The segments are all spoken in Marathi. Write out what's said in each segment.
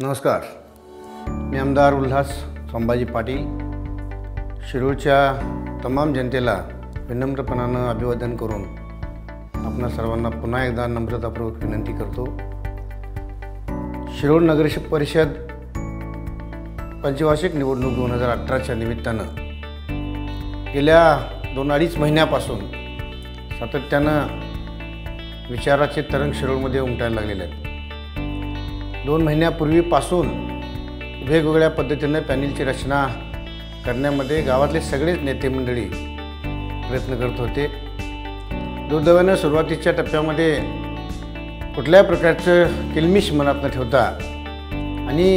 नमस्कार. मी आमदार उल्हास संभाजी पाटील. शिरूरच्या तमाम जनतेला विनम्रपणानं अभिवादन करून आपणा सर्वांना पुन्हा एकदा नम्रतापूर्वक विनंती करतो. शिरूर नगर परिषद पंचवार्षिक निवडणूक दोन हजार अठराच्या निमित्तानं गेल्या दोन अडीच महिन्यापासून सातत्यानं विचाराचे तरंग शिरूरमध्ये उमटायला लागलेले आहेत. दोन महिन्यापूर्वीपासून वेगवेगळ्या पद्धतीनं पॅनेलची रचना करण्यामध्ये गावातले सगळेच नेते मंडळी प्रयत्न करत होते. दुर्दैवानं सुरुवातीच्या टप्प्यामध्ये कुठल्याही प्रकारचं किलमिश मनात न ठेवता आणि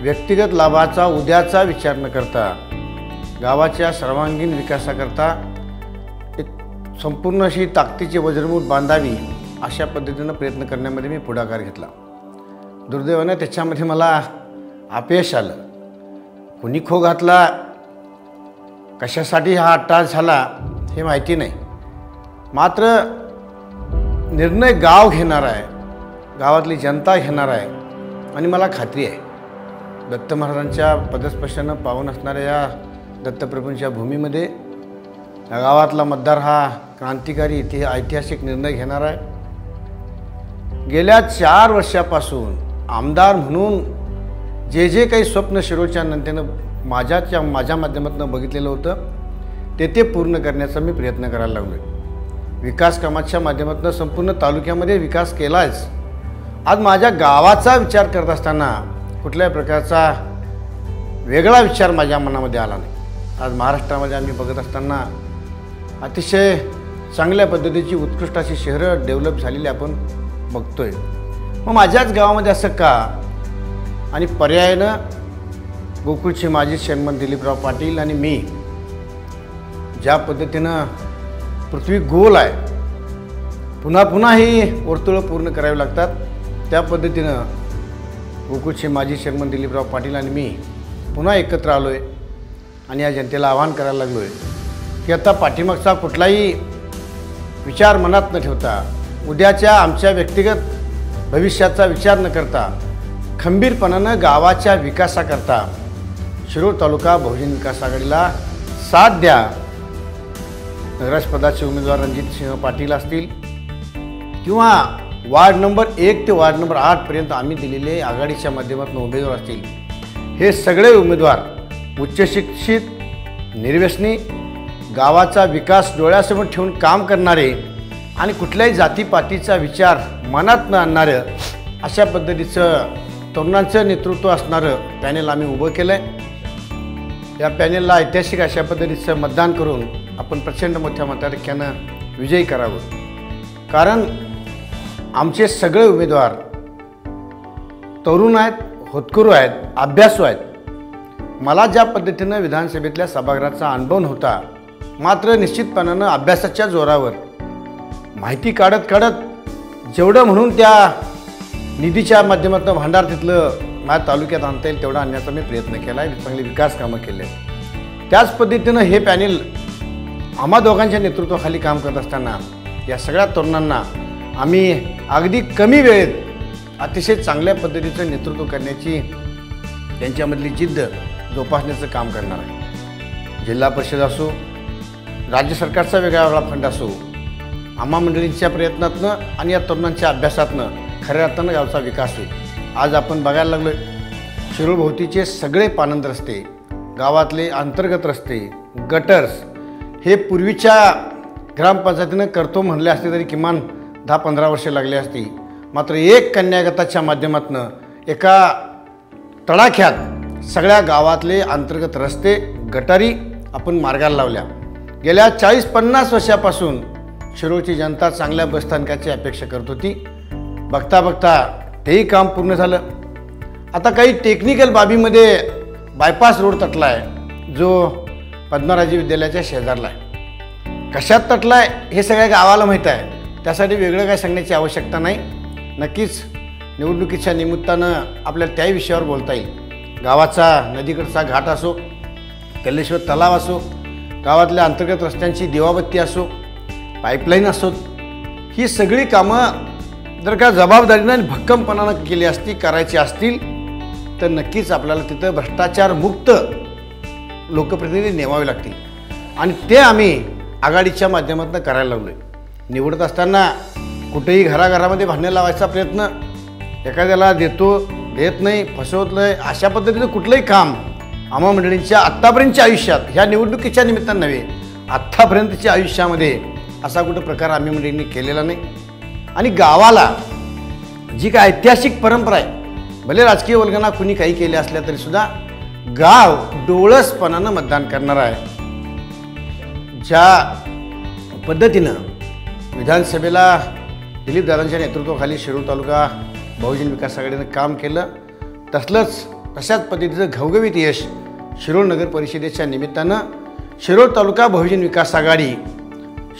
व्यक्तिगत लाभाचा उद्याचा विचार न करता गावाच्या सर्वांगीण विकासाकरता एक संपूर्ण अशी ताकदीची वज्रमूठ बांधावी अशा पद्धतीनं प्रयत्न करण्यामध्ये मी पुढाकार घेतला. दुर्दैवानं त्याच्यामध्ये मला अपयश आलं. कुणी खो घातला कशासाठी हा अट्टास झाला हे माहिती नाही. मात्र निर्णय गाव घेणार आहे गावातली जनता घेणार आहे आणि मला खात्री आहे. दत्त महाराजांच्या पदस्पर्शानं पाहून असणाऱ्या या दत्तप्रभूंच्या भूमीमध्ये गावातला मतदार हा क्रांतिकारी इतिहा ऐतिहासिक निर्णय घेणार आहे. गेल्या चार वर्षापासून आमदार म्हणून जे जे काही स्वप्न शिरोच्या नंतरनं माझ्याच्या माझ्या माध्यमातून बघितलेलं होतं ते ते पूर्ण करण्याचा मी प्रयत्न करायला लागलो आहे विकास कामाच्या माध्यमातून संपूर्ण तालुक्यामध्ये विकास केलाच आज माझ्या गावाचा विचार करत असताना कुठल्याही प्रकारचा वेगळा विचार माझ्या मनामध्ये आला नाही. आज महाराष्ट्रामध्ये आम्ही बघत असताना अतिशय चांगल्या पद्धतीची उत्कृष्ट अशी शहरं डेव्हलप झालेली आपण बघतोय. मग माझ्याच गावामध्ये असं का? आणि पर्यायानं गोकुळचे माजी चेअरमन दिलीपराव पाटील आणि मी ज्या पद्धतीनं पृथ्वी गोल आहे पुन्हा पुन्हा ही वर्तुळं पूर्ण करावी लागतात त्या पद्धतीनं गोकुळचे माजी चेअरमन दिलीपराव पाटील आणि मी पुन्हा एकत्र आलो आहे आणि या जनतेला आवाहन करायला लागलो आहे की आता पाठीमागचा कुठलाही विचार मनात न ठेवता उद्याच्या आमच्या व्यक्तिगत भविष्याचा विचार न करता खंबीरपणानं गावाच्या विकासाकरता शिरूर तालुका बहुजन विकास आघाडीला साथ द्या. नगराजपदाचे उमेदवार रणजित सिंह पाटील असतील. किंवा वार्ड नंबर एक ते वार्ड नंबर आठपर्यंत आम्ही दिलेले आघाडीच्या माध्यमातून उमेदवार असतील. हे सगळे उमेदवार उच्चशिक्षित निर्व्यसनी गावाचा विकास डोळ्यासमोर ठेवून काम करणारे आणि कुठल्याही जातीपातीचा विचार मनात न आणणारं अशा पद्धतीचं तरुणांचं नेतृत्व असणारं पॅनेल आम्ही उभं केलं आहे या पॅनेलला ऐतिहासिक अशा पद्धतीचं मतदान करून आपण प्रचंड मोठ्या मताधिक्यानं विजयी करावं. कारण आमचे सगळे उमेदवार तरुण आहेत होतकरू आहेत अभ्यासू आहेत. मला ज्या पद्धतीनं विधानसभेतल्या सभागृहाचा अनुभव नव्हता मात्र निश्चितपणानं अभ्यासाच्या जोरावर माहिती काढत काढत जेवढं म्हणून त्या निधीच्या माध्यमातून भांडार तिथलं माझ्या तालुक्यात आणता येईल तेवढा आणण्याचा मी प्रयत्न केला आहे. चांगले विकास कामं केले त्याच पद्धतीनं हे पॅनेल आम्हा दोघांच्या नेतृत्वाखाली काम करत असताना या सगळ्या तरुणांना आम्ही अगदी कमी वेळेत अतिशय चांगल्या पद्धतीचं नेतृत्व करण्याची त्यांच्यामधली जिद्द जोपासण्याचं काम करणार आहे. जिल्हा परिषद असो राज्य सरकारचा वेगळा वेगळा फंड असो आम्हा मंडळींच्या प्रयत्नातनं आणि या तरुणांच्या अभ्यासातनं खऱ्या अर्थानं गावचा विकास होईल. आज आपण बघायला लागलो आहे सगळे पानंद रस्ते गावातले अंतर्गत रस्ते गटर्स हे पूर्वीच्या ग्रामपंचायतीनं करतो म्हणले असते तरी किमान दहा पंधरा वर्षे लागली असती. मात्र एक कन्यागताच्या माध्यमातून एका तडाख्यात सगळ्या गावातले अंतर्गत रस्ते गटारी आपण मार्गाला लावल्या. गेल्या चाळीस पन्नास वर्षापासून शिरोळची जनता चांगल्या बसस्थानकाची अपेक्षा करत होती. बघता बघता तेही काम पूर्ण झालं. आता काही टेक्निकल बाबीमध्ये बायपास रोड तटला आहे जो पद्मराजी विद्यालयाच्या शेजारला आहे. कशात तटला आहे हे सगळ्या गावाला माहीत आहे. त्यासाठी वेगळं काय सांगण्याची आवश्यकता नाही. नक्कीच निवडणुकीच्या निमित्तानं आपल्याला त्याही विषयावर बोलता येईल. गावाचा नदीकडचा घाट असो कल्लेश्वर तलाव असो गावातल्या अंतर्गत रस्त्यांची दिवाबत्ती असो पाईपलाईन असोत ही सगळी कामं जर का जबाबदारीनं आणि भक्कमपणानं केली असती करायची असतील तर नक्कीच आपल्याला तिथं भ्रष्टाचारमुक्त लोकप्रतिनिधी नेमावे लागतील. आणि ते आम्ही आघाडीच्या माध्यमातून करायला लागलो आहे निवडत असताना कुठेही घराघरामध्ये भांडणं लावायचा प्रयत्न एखाद्याला देतो देत नाही फसवत नाही अशा पद्धतीचं कुठलंही काम आम्हा मंडळींच्या आत्तापर्यंतच्या आयुष्यात ह्या निवडणुकीच्या निमित्तानं नव्हे आत्तापर्यंतच्या आयुष्यामध्ये असा कुठं प्रकार आम्ही म्हणजे मंडळींनी केलेला नाही. आणि गावाला जी काय ऐतिहासिक परंपरा आहे भले राजकीय वर्गांना कुणी काही केले असल्या तरीसुद्धा गाव डोळसपणानं मतदान करणार आहे. ज्या पद्धतीनं विधानसभेला दिलीप दादांच्या नेतृत्वाखाली शिरूर तालुका बहुजन विकास आघाडीनं काम केलं तसलंच तशाच पद्धतीचं घवघवीत यश शिरोळ नगर परिषदेच्या निमित्तानं शिरोळ तालुका बहुजन विकास आघाडी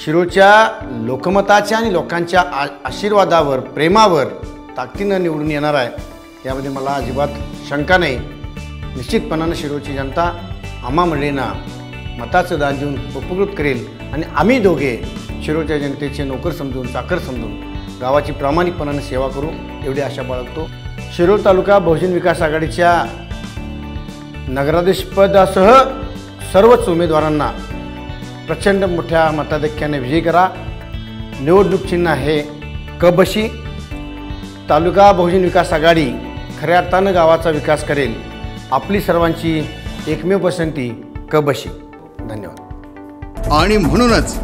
शिरोच्या लोकमताच्या आणि लोकांच्या आ आशीर्वादावर प्रेमावर ताकदीनं निवडून येणार आहे. यामध्ये मला अजिबात शंका नाही. निश्चितपणानं शिरोची जनता आम्हा मंडळींना मताचं दान देऊन उपकृत करेल आणि आम्ही दोघे शिरोच्या जनतेचे नोकर समजून चाकर समजून गावाची प्रामाणिकपणानं सेवा करू एवढी आशा बाळगतो. शिरोळ तालुका बहुजन विकास आघाडीच्या नगराधीशपदासह सर्वच उमेदवारांना प्रचंड मोठ्या मताधिक्याने विजयी करा निवडणूक चिन्ह आहे कबशी. तालुका बहुजन विकास आघाडी खऱ्या अर्थानं गावाचा विकास करेल. आपली सर्वांची एकमेव पसंती कबशी. धन्यवाद. आणि म्हणूनच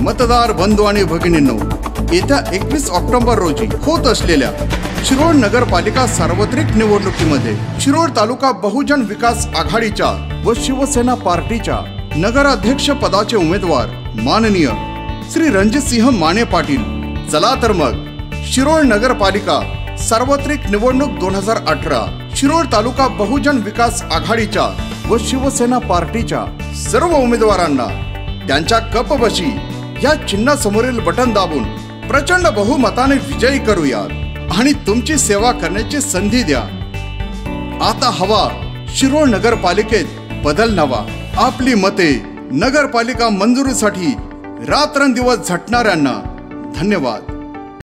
मतदार बंधू आणि भगिनींनो येत्या एकवीस ऑक्टोबर रोजी होत असलेल्या शिरोळ नगरपालिका सार्वत्रिक निवडणुकीमध्ये शिरोळ तालुका बहुजन विकास आघाडीच्या व शिवसेना पार्टीच्या नगराध्यक्ष पदाचे उमेदवार माननीय श्री रणजितसिंह माने पाटील चला तर मग शिरोळ नगरपालिका सार्वत्रिक निवडणूक दोन हजार अठरा शिरोळ तालुका बहुजन विकास आघाडीच्या व शिवसेना पार्टीच्या सर्व उमेदवारांना त्यांच्या कपबशी या चिन्हासमोरील बटन दाबून प्रचंड बहुमताने विजयी करूयात आणि तुमची सेवा करण्याची संधी द्या. आता हवा शिरोळ नगरपालिकेत बदल नवा. आपली मते नगरपालिका मंजुरीसाठी रात्रंदिवस झटणाऱ्यांना धन्यवाद.